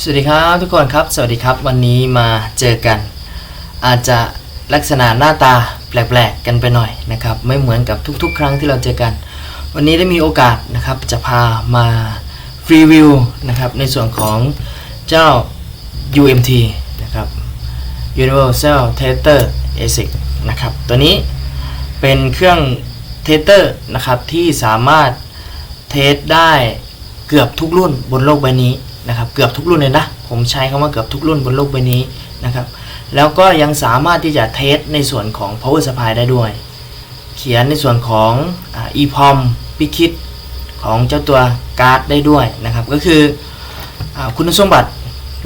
สวัสดีครับทุกคนครับสวัสดีครับวันนี้มาเจอกัน อาจจะลักษณะหน้าตาแปลกๆกันไปหน่อยนะครับไม่เหมือนกับทุกๆ ครั้งที่เราเจอกัน วันนี้ได้มีโอกาสนะครับจะพามารีวิวนะครับในส่วนของเจ้า UMT นะครับ Universal Theater ASIC นะครับตัวนี้เป็นเครื่องเทสเตอร์นะครับที่สามารถเทสได้เกือบทุกรุ่นบนโลกใบนี้ นะครับเกือบทุกรุ่นเลยนะ ผมใช้คำว่าเกือบทุกรุ่นบนโลกใบนี้นะครับแล้วก็ยังสามารถที่จะเทสในส่วนของ power supply ได้ด้วย เขียนในส่วนของอ่า EPROM พิคิดของเจ้าตัวการ์ดได้ด้วยนะครับก็คืออคุณสมบัติ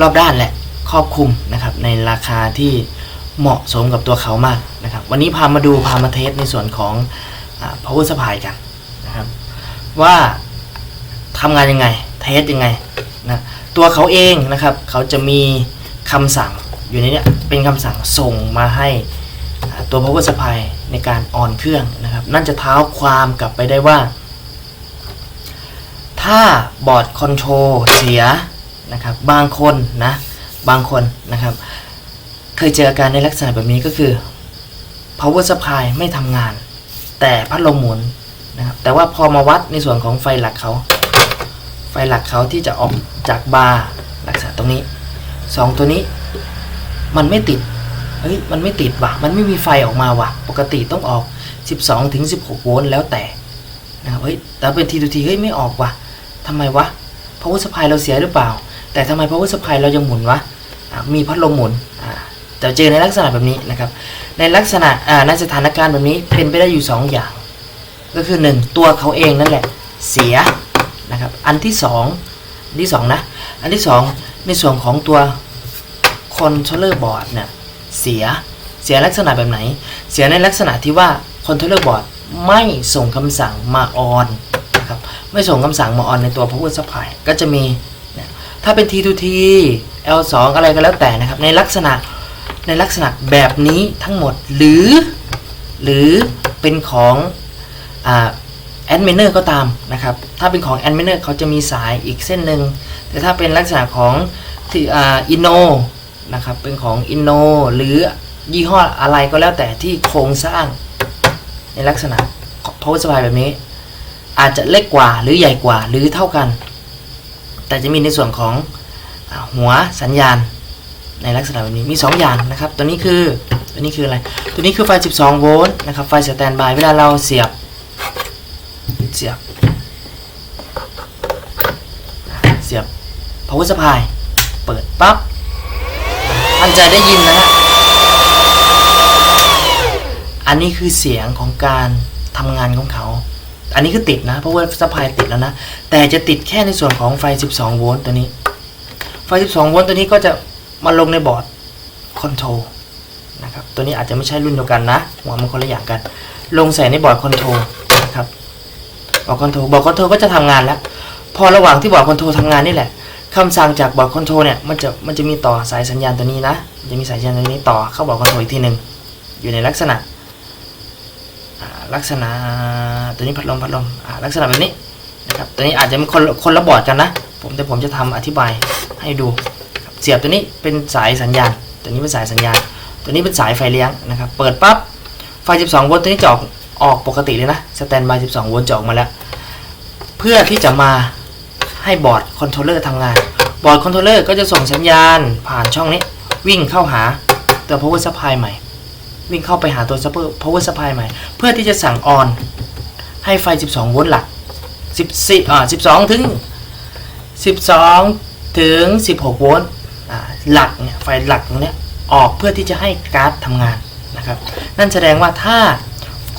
รอบด้านแหละครอบคลุมนะครับในราคาที่เหมาะสมกับตัวเขามากนะครับวันนี้พามาดูพามาเทสในส่วนของอา power supply กันนะครับว่าทำงานยังไง เทสยังไงนะ ตัวเขาเองนะครับ เขาจะมีคำสั่งอยู่ในนี้เป็นคำสั่งส่งมาให้ตัว power supply ในการออนเครื่องนะครับ นั่นจะเท้าความกลับไปได้ว่า ถ้าบอร์ดคอนโทรลเสียนะครับ บางคนนะ บางคนนะครับ เคยเจออาการในลักษณะแบบนี้ก็คือ power supply ไม่ทำงาน แต่พัดลมหมุนนะครับ แต่ว่าพอมาวัดในส่วนของไฟหลักเขา หลักเขาที่จะออกจากบาร์ลักษณะตรงนี้สองตัวนี้มันไม่ติดเฮ้ยมันไม่ติดว่ะมันไม่มีไฟออกมาว่ะ ปกติต้องออก 12ถึง16 โวลต์แล้วแต่นะครับเฮ้ยแต่เป็นทีทูทีเฮ้ยไม่ออกว่ะทำไมวะ power supply เราเสียหรือเปล่า แต่ทำไม power supply เรายังหมุนวะอะมีพัดลมหมุนอ่าจะเจอในลักษณะแบบนี้นะครับ ในลักษณะในสถานการณ์แบบนี้เป็นไปได้อยู่ 2 อย่าง ก็คือ 1 ตัวเขาเองนั่นแหละ เสีย นะครับ อันที่2อันที่2นะ อันที่ 2 ในส่วนของตัว controller board เนี่ยเสีย เสียลักษณะแบบไหน เสียในลักษณะที่ว่า controller board ไม่ส่งคำสั่งมาออนนะครับ ไม่ส่งคำสั่งมาออนในตัว power supply ก็จะมี ถ้าเป็น T2T L2 อะไรก็แล้วแต่นะครับ ในลักษณะ ในลักษณะแบบนี้ทั้งหมด หรือ หรือเป็นของ อ่า แอดมินเนอร์ก็ตามนะครับ ถ้าเป็นของแอดมินเนอร์เขาจะมีสายอีกเส้นหนึ่ง แต่ถ้าเป็นลักษณะของที่อ่าอินโนนะครับ เป็นของอินโนหรือยี่ห้ออะไรก็แล้วแต่ที่โครงสร้าง ในลักษณะ power supply แบบนี้ อาจจะเล็กกว่าหรือใหญ่กว่าหรือเท่ากัน แต่จะมีในส่วนของอหัวสัญญาณ ในลักษณะแบบนี้มี 2 อย่างนะครับ ตัวนี้คือตัวนี้คืออะไร ตัวนี้คือไฟ 12 โวลต์นะครับ ไฟสแตนบาย เวลาเราเสียบ เสียบ เสียบ power supply เปิดปั๊บท่านจะได้ยินนะฮะ อันนี้คือเสียงของการทำงานของเขา อันนี้คือติดนะ เพราะว่าสปายติดแล้วนะ แต่จะติดแค่ในส่วนของไฟ 12 โวลต์ตัวนี้ ไฟ 12 โวลต์ตัวนี้ก็จะมาลงในบอร์ดคอนโทรลนะครับ ตัวนี้อาจจะไม่ใช่รุ่นเดียวกันนะหัวมันคนละอย่างกัน ลงใส่ในบอร์ดคอนโทรล บอร์ดคอนโทรลบอร์ดคอนโทรลก็จะทำงานแล้ว พอระหว่างที่บอร์ดคอนโทรลทำงานนี่แหละคำสั่งจากบอร์ดคอนโทรลเนี่ยมันจะมันจะมีต่อสายสัญญาณตัวนี้นะจะมีสายสัญญาณตัวนี้ต่อเข้าบอร์ดคอนโทรลอีกทีหนึ่งอยู่ในลักษณะลักษณะตัวนี้พัดลมพัดลมลักษณะแบบนี้นะครับตัวนี้อาจจะเป็นคนคนละบอร์ดกันนะ ผมแต่ผมจะทำอธิบายให้ดู เสียบตัวนี้เป็นสายสัญญาณ ตัวนี้เป็นสายสัญญาณ ตัวนี้เป็นสายไฟเลี้ยงนะครับ เปิดปั๊บไฟ 12 โวลต์ตัวนี้จะออก ออกปกติเลยนะสแตนบาย 12 โวลต์จะออกมาแล้ว เพื่อที่จะมาให้บอร์ดคอนโทรลเลอร์ทำงาน บอร์ดคอนโทรลเลอร์ก็จะส่งสัญญาณผ่านช่องนี้ วิ่งเข้าหาตัว power supply ใหม่ วิ่งเข้าไปหาตัว super- power supply ใหม่ เพื่อที่จะสั่งออนให้ไฟ 12 โวลต์หลัก 14อ่า12 ถึง 12 ถึง 16 โวลต์หลักเนี่ยไฟหลักตรงนี้ออกเพื่อที่จะให้การ์ดทำงานนะครับ นั่นแสดงว่าถ้า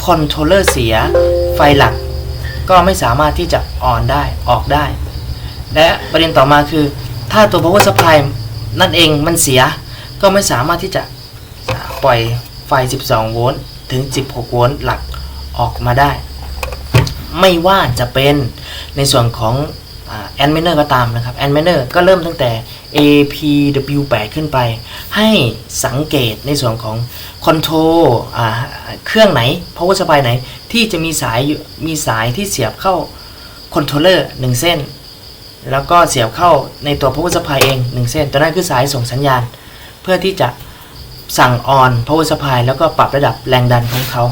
คอนโทรลเลอร์เสียไฟหลัก ก็ไม่สามารถที่จะออนได้ออกได้ และประเด็นต่อมาคือ ถ้าตัว power supply นั่นเองมันเสียก็ไม่สามารถที่จะปล่อยไฟ 12 โวลต์ถึง 16 โวลต์หลักออกมาได้ ไม่ว่าจะเป็นในส่วนของ แอนเมเนอร์ก็ตามนะครับแอนเมเนอร์ก็เริ่มตั้งแต่ APW8 ขึ้นไป ให้สังเกตในส่วนของคอนโทรลเครื่องไหน power supply ไหน ที่จะมีสายมีสายที่เสียบเข้าคอนโทรเลอร์หนึ่งเส้น แล้วก็เสียบเข้าในตัว power supply เอง 1 เส้น ตัวนั้นคือสายส่งสัญญาณ เพื่อที่จะสั่งออน power supply แล้วก็ปรับระดับแรงดันของเขา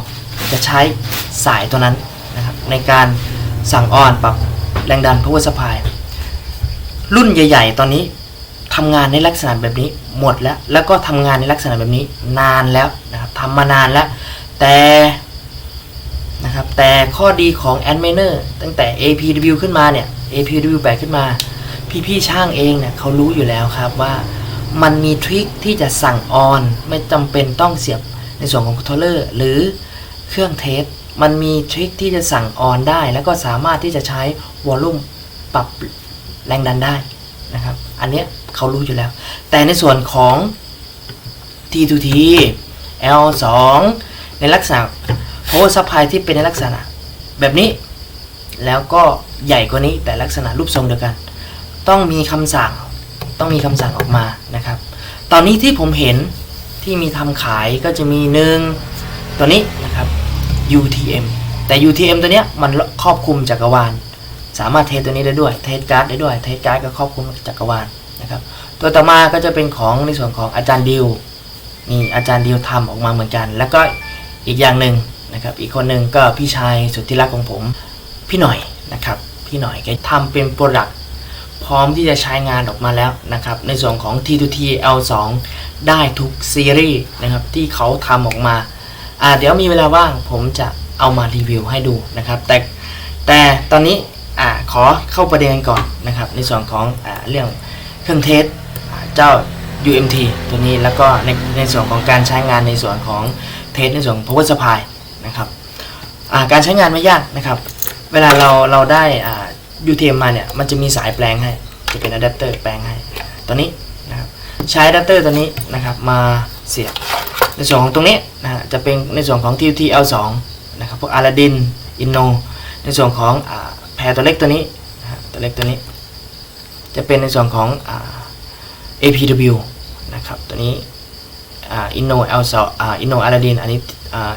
จะใช้สายตัวนั้นนะครับในการสั่งออนปรับ แรงดัน power supply รุ่นใหญ่ ๆ ตอนนี้ทำงานในลักษณะแบบนี้หมดแล้ว แล้วก็ทำงานในลักษณะแบบนี้นานแล้วนะครับทำมานานแล้ว แต่นะครับแต่ข้อดีของ a d m i n e r ตั้งแต่ APW ขึ้นมาเนี่ย APW แบกขึ้นมา พี่ๆช่างเองเนี่ยเขารู้อยู่แล้วครับว่ามันมีทริคที่จะสั่งออน ไม่จำเป็นต้องเสียบในส่วนของคอนโทรลเลอร์หรือเครื่องเทส มันมีทริคที่จะสั่งออนได้ แล้วก็สามารถที่จะใช้วอลลุ่มปรับแรงดันได้นะครับ อันเนี้ยเขารู้อยู่แล้ว แต่ในส่วนของ T2T L2 ในลักษณะ power supply ที่เป็นในลักษณะ แบบนี้ แล้วก็ใหญ่กว่านี้แต่ลักษณะรูปทรงเดียวกัน ต้องมีคำสั่งต้องมีคำสั่งออกมานะครับ ตอนนี้ที่ผมเห็นที่มีทำขายก็จะมีหนึ่งตัวนี้ UTM แต่ UTM ตัวเนี้ยมันครอบคลุมจักรวาล สามารถเทสตัวนี้ได้ด้วย เทสการ์ดได้ด้วย เทสการ์ดก็ครอบคลุมจักรวาลนะครับ ตัวต่อมาก็จะเป็นของในส่วนของอาจารย์ดิวนี่อาจารย์ดิวทำออกมาเหมือนกัน แล้วก็อีกอย่างหนึ่งนะครับ อีกคนหนึ่งก็พี่ชายสุดที่รักของผม พี่หน่อยนะครับ พี่หน่อยแกทำเป็นโปรดักต์พร้อมที่จะใช้งานออกมาแล้วนะครับ ในส่วนของ T2T L2 ได้ทุกซีรีส์นะครับที่เขาทำออกมา อ่าเดี๋ยวมีเวลาว่างผมจะเอามารีวิวให้ดูนะครับ แต่แต่ตอนนี้อ่าขอเข้าประเด็นก่อนนะครับ ในส่วนของอ่าเรื่องเครื่องเทสเจ้า UMT ตัวนี้แล้วก็ในในส่วนของการใช้งานในส่วนของเทสในส่วนของ power supply นะครับอ่าการใช้งานไม่ยากนะครับ เวลาเราเราได้อ่า UTM มาเนี่ยมันจะมีสายแปลงให้ จะเป็นอะแดปเตอร์แปลงให้ตัวนี้นะครับใช้อะแดปเตอร์ตัวนี้นะครับมาเสียบ ในส่วนของตรงนี้นะฮะจะเป็นในส่วนของ TUT L2 นะครับพวก Aladdin Inno ในส่วนของอแพรตัวเล็กตัวนี้นะฮะตัวเล็กตัวนี้ จะเป็นในส่วนของอ APW นะครับตัวนี้อ่า Inno L2 อ่า Inno Aladdin อันนี้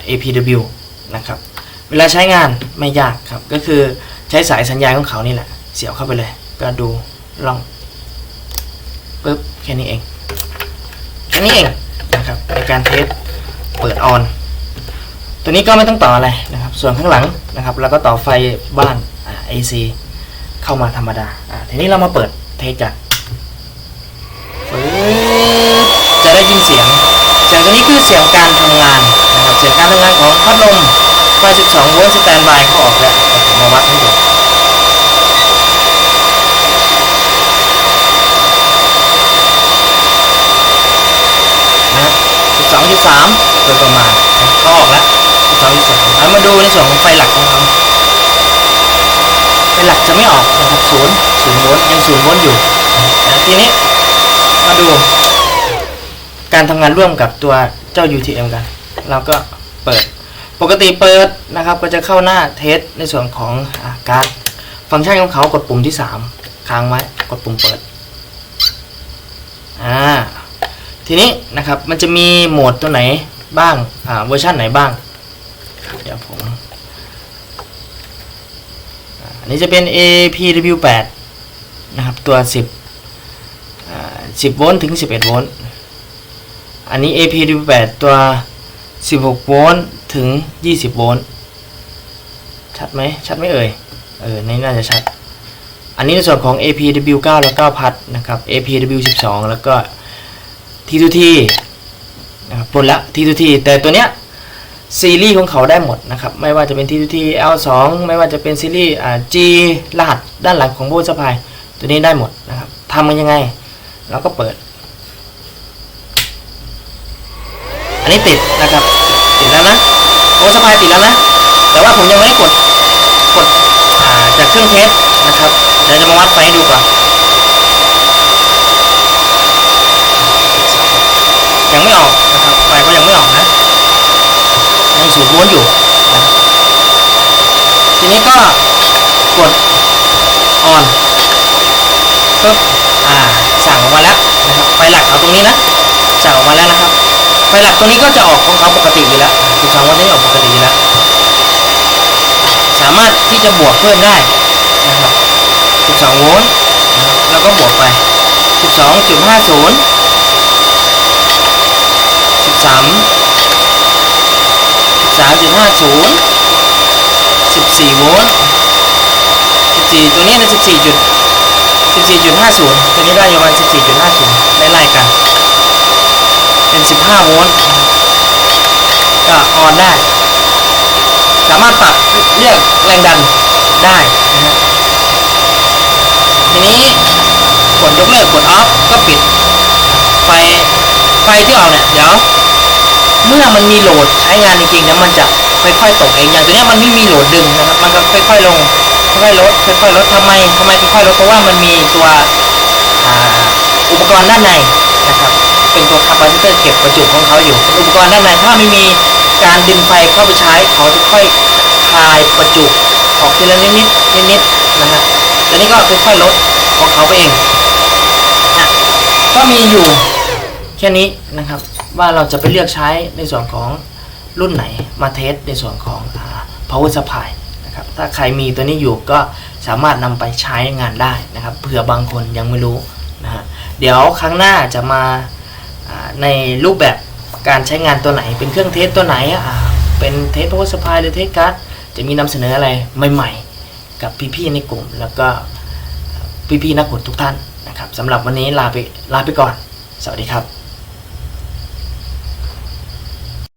APW นะครับเวลาใช้งานไม่ยากครับ ก็คือใช้สายสัญญาณของเขานี่แหละ เสียบเข้าไปเลย ก็ดูลองปึ๊บแค่นี้เองแค่นี้เอง นะครับในการเทสเปิดออน ตัวนี้ก็ไม่ต้องต่ออะไรนะครับ ส่วนข้างหลังนะครับแล้วก็ต่อไฟบ้านอ่า AC เข้ามาธรรมดาอ่าทีนี้เรามาเปิดเทสกันจะได้ยินเสียง เสียงตัวนี้คือเสียงการทำงานนะครับ เสียงการทำงานของพัดลมไฟ12โวลต์สแตนบายเขาออกแล้วผมมาวัดให้ดูนะ 12.3โดยประมาณเขาออกแล้ว12.3แล้วมาดูในส่วนของไฟหลักของเขาไฟหลักจะไม่ออกนะครับศูนย์ศูนย์โวลต์ยังศูนย์โวลต์อยู่นะทีนี้มาดู การทำงานร่วมกับตัวเจ้า UTM กัน เราก็เปิดปกติเปิดนะครับก็จะเข้าหน้าเทสในส่วนของอาการ์ดฟังก์ชันของเขากดปุ่มที่ 3 ค้างไว้กดปุ่มเปิดอ่า ทีนี้นะครับมันจะมีโหมดตัวไหนบ้างอ่าเวอร์ชันไหนบ้างเดี๋ยวผมอันนี้จะเป็น APW8 นะครับตัว 10อ่า10โวลต์ถึง 11โวลต์อันนี้ AP18 ตัว 16โวลต์ถึง 20โวลต์ชัดไหมชัดไหมเอ่ยเออนี่น่าจะชัด อันนี้ในส่วนของ APW9 แล้วก็พัดนะครับ APW12 แล้วก็ T2T นะครับปนละ T2T แต่ตัวเนี้ยซีรีส์ของเขาได้หมดนะครับ ไม่ว่าจะเป็น T2T L2 ไม่ว่าจะเป็นซีรีส์อ่า G รหัสด้านหลังของโบสปายตัวนี้ได้หมดนะครับทำมันยังไง เราก็เปิด อันนี้ติดนะครับ ติดแล้วนะโอ้สปายติดแล้วนะ แต่ว่าผมยังไม่ได้กด กดอ่าจากเครื่องเทสนะครับ เดี๋ยวจะมาวัดไฟดูก่อน ยังไม่ออกนะครับไฟก็ยังไม่ออกนะยังสูบม้วนอยู่นะทีนี้ก็กดออนปึ๊บอ่าสั่งออกมาแล้วนะครับไฟหลักเอาตรงนี้นะสั่งออกมาแล้วนะครับไฟหลักตัวนี้ก็จะออกของเขาปกติอยู่แล้ว12โวลต์นี้ออกปกติอยู่แล้ว สามารถที่จะบวกเพิ่มได้นะครับ12โวลต์แล้วก็บวกไป 12.50 13 13.50 14โวลต์14 ตัวนี้นะ14จุด14.50 ตัวนี้ได้อยู่ประมาณ 14.50 ไล่ๆกัน เป็น 15 โวลต์ ก็ออนได้ สามารถปรับเลือกแรงดันได้นะฮะทีนี้กดยกเลิกกดออฟก็ปิด ไฟ ไฟที่ออกเนี่ย เดี๋ยว เมื่อมันมีโหลดใช้งานจริงๆนะมันจะค่อยๆตกเองอย่างตัวนี้มันไม่มีโหลดดึงนะครับมันก็ค่อยๆลงค่อยๆลดค่อยๆลดทำไมทำไมค่อยๆลดเพราะว่ามันมีตัวอุปกรณ์ด้านในนะครับเป็นตัวคาปาซิเตอร์เก็บประจุของเขาอยู่ อุปกรณ์ด้านในถ้าไม่มีการดึงไฟเข้าไปใช้เขาจะค่อยคลายประจุออกทีละนิดๆนิดๆนะฮะตัวนี้ก็ค่อยๆลดของเขาไปเองนะก็มีอยู่แค่นี้นะครับ ว่าเราจะไปเลือกใช้ในส่วนของรุ่นไหนมาเทสในส่วนของอ่า power supply นะครับถ้าใครมีตัวนี้อยู่ก็สามารถนำไปใช้งานได้นะครับเผื่อบางคนยังไม่รู้นะฮะเดี๋ยวครั้งหน้าจะมาในรูปแบบการใช้งานตัวไหน เป็นเครื่องเทสตัวไหนเป็นเทส power supply หรือเทสการ์ดจะมีนำเสนออะไรใหม่ๆ กับพี่ๆในกลุ่ม แล้วก็พี่ๆนักกดทุกท่านนะครับสำหรับวันนี้ลาไปลาไปก่อน สวัสดีครับ